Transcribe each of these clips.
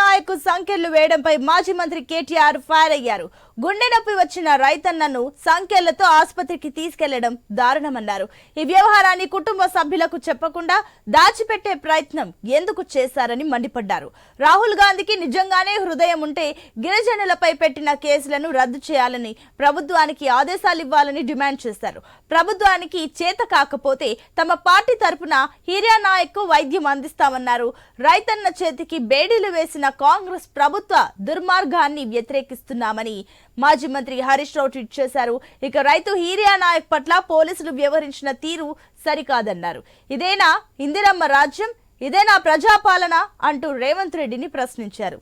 నాయక్ సంఖ్యలు వేయడంపై మాజీ మంత్రి కేటీఆర్ ఫైర్ అయ్యారు. గుండె నొప్పి వచ్చిన రైతన్నను సంఖ్యలతో ఆసుపత్రికి తీసుకెళ్ళడం దారుణమన్నారు. ఈ వ్యవహారాన్ని కుటుంబ సభ్యులకు చెప్పకుండా దాచిపెట్టే ప్రయత్నం ఎందుకు చేశారని మండిపడ్డారు. రాహుల్ గాంధీకి నిజంగానే హృదయం ఉంటే గిరిజనులపై పెట్టిన కేసులను రద్దు చేయాలని ప్రభుత్వానికి ఆదేశాలు ఇవ్వాలని డిమాండ్ చేశారు. ప్రభుత్వానికి చేత కాకపోతే తమ పార్టీ తరపున హీరియా నాయక్ వైద్యం అందిస్తామన్నారు. రైతన్న చేతికి బేడీలు వేసిన కాంగ్రెస్ ప్రభుత్వ దుర్మార్గాన్ని వ్యతిరేకిస్తున్నామని మాజీ మంత్రి హరీష్ రావు ట్వీట్ చేశారు. ఇక రైతు హీరియా నాయక్ పట్ల పోలీసులు వ్యవహరించిన తీరు సరికాదన్నారు. ఇదేనా ఇందిరమ్మ రాజ్యం? ఇదేనా ప్రజాపాలన? అంటూ రేవంత్ రెడ్డిని ప్రశ్నించారు.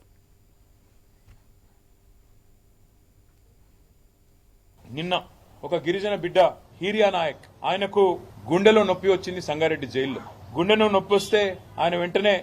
నిన్న ఒక గిరిజన బిడ్డ హీరియా నాయక్ ఆయనకు గుండెలో నొప్పి వచ్చింది సంగారెడ్డి జైల్లో. గుండెలో నొప్పి వస్తే ఆయన వెంటనే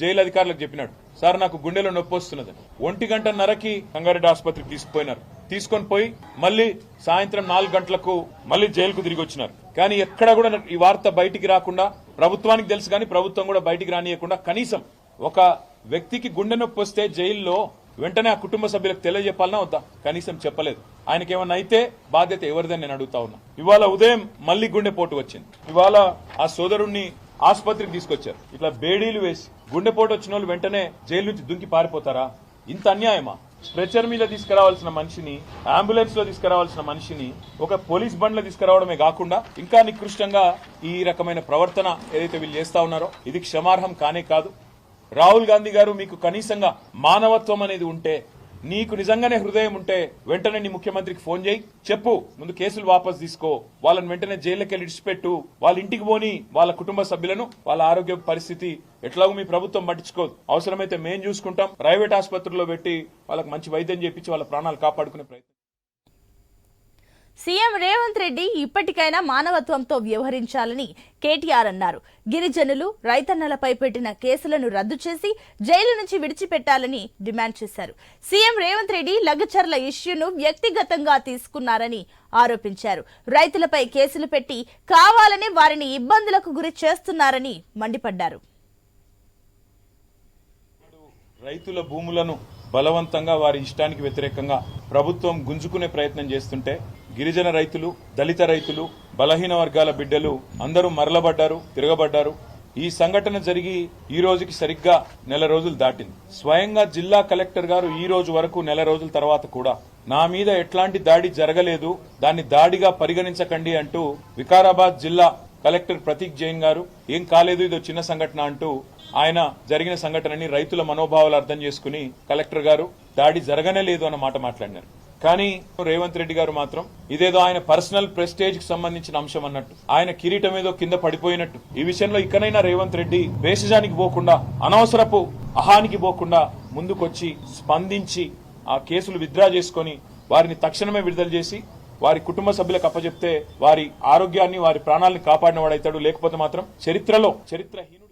జైలు అధికారులకు చెప్పినాడు. సార్ నాకు గుండెలో నొప్పి వస్తున్నది. ఒంటి గంటన్నరకి సంగారెడ్డి ఆసుపత్రికి తీసుకుపోయినారు. తీసుకొని పోయి మళ్ళీ సాయంత్రం నాలుగు గంటలకు మళ్ళీ జైలుకు తిరిగి వచ్చినారు. కానీ ఎక్కడ కూడా ఈ వార్త బయటికి రాకుండా ప్రభుత్వానికి తెలుసు కానీ ప్రభుత్వం కూడా బయటికి రానియకుండా కనీసం ఒక వ్యక్తికి గుండె నొప్పి వస్తే జైల్లో వెంటనే ఆ కుటుంబ సభ్యులకు తెలియజెప్పాలన్నా వద్దా? కనీసం చెప్పలేదు. ఆయనకేమన్నా అయితే బాధ్యత ఎవరిదని నేను అడుగుతా ఉన్నా. ఇవాళ ఉదయం మళ్ళీ గుండెపోటు వచ్చింది. ఇవాళ ఆ సోదరుణ్ణి ఆసుపత్రికి తీసుకొచ్చారు. ఇట్లా బేడీలు వేసి గుండెపోటు వచ్చిన వాళ్ళు వెంటనే జైలు నుంచి దుంకి పారిపోతారా? ఇంత అన్యాయమా? స్ట్రెచర్ మీద తీసుకురావాల్సిన మనిషిని అంబులెన్స్లో తీసుకురావాల్సిన మనిషిని ఒక పోలీస్ బండ్లో తీసుకురావడమే కాకుండా ఇంకా నికృష్టంగా ఈ రకమైన ప్రవర్తన ఏదైతే వీళ్ళు చేస్తా ఉన్నారో ఇది క్షమార్హం కానే కాదు. రాహుల్ గాంధీ గారు మీకు కనీసంగా మానవత్వం అనేది ఉంటే నీకు నిజంగానే హృదయం ఉంటే వెంటనే నీ ముఖ్యమంత్రికి ఫోన్ చేయి. చెప్పు ముందు కేసులు వాపస్ తీసుకో. వాళ్ళని వెంటనే జైల్లోకి వెళ్ళి ఇడిచిపెట్టు. వాళ్ళ ఇంటికి పోని వాళ్ళ కుటుంబ సభ్యులను వాళ్ళ ఆరోగ్య పరిస్థితి ఎట్లాగో మీ ప్రభుత్వం పట్టించుకోదు అవసరమైతే మేం చూసుకుంటాం. ప్రైవేట్ ఆసుపత్రుల్లో పెట్టి వాళ్ళకి మంచి వైద్యం చేపించి వాళ్ళ ప్రాణాలు కాపాడుకునే ప్రయత్నం సీఎం రేవంత్ రెడ్డి ఇప్పటికైనా మానవత్వంతో వ్యవహరించాలని కేటీఆర్ అన్నారు. గిరిజనులు రైతన్నలపై పెట్టిన కేసులను రద్దు చేసి జైలు నుంచి విడిచిపెట్టాలని డిమాండ్ చేశారు. సీఎం రేవంత్ రెడ్డి లగచర్ల ఇష్యూను వ్యక్తిగతంగా తీసుకున్నారని ఆరోపించారు. రైతులపై కేసులు పెట్టి కావాలని వారిని ఇబ్బందులకు గురి చేస్తున్నారని మండిపడ్డారు. రైతుల భూములను బలవంతంగా వారి ఇష్టానికి వ్యతిరేకంగా ప్రభుత్వం గుంజుకునే ప్రయత్నం చేస్తుంటే గిరిజన రైతులు దళిత రైతులు బలహీన వర్గాల బిడ్డలు అందరూ మరలబడ్డారు తిరగబడ్డారు. ఈ సంఘటన జరిగి ఈ రోజుకి సరిగ్గా నెల రోజులు దాటింది. స్వయంగా జిల్లా కలెక్టర్ గారు ఈ రోజు వరకు నెల రోజుల తర్వాత కూడా నా మీద ఎట్లాంటి దాడి జరగలేదు దాన్ని దాడిగా పరిగణించకండి అంటూ వికారాబాద్ జిల్లా కలెక్టర్ ప్రతీక్ జైన్ గారు ఏం కాలేదు ఇదో చిన్న సంఘటన అంటూ ఆయన జరిగిన సంఘటనని రైతుల మనోభావాలు అర్థం చేసుకుని కలెక్టర్ గారు దాడి జరగనే లేదు అన్న మాట మాట్లాడినారు. కానీ రేవంత్ రెడ్డి గారు మాత్రం ఇదేదో ఆయన పర్సనల్ ప్రెస్టేజ్కి సంబంధించిన అంశం అన్నట్టు. ఆయన కిరీటం ఏదో కింద పడిపోయినట్టు. ఈ విషయంలో ఇకనైనా రేవంత్ రెడ్డి వేషజానికి పోకుండా అనవసరపు అహానికి పోకుండా ముందుకొచ్చి స్పందించి ఆ కేసులు విత్డ్రా చేసుకొని వారిని తక్షణమే విడుదల చేసి వారి కుటుంబ సభ్యులకు అప్పచెప్తే వారి ఆరోగ్యాన్ని వారి ప్రాణాలను కాపాడిన వాడైతాడు లేకపోతే మాత్రం చరిత్రలో చరిత్రహీనుడు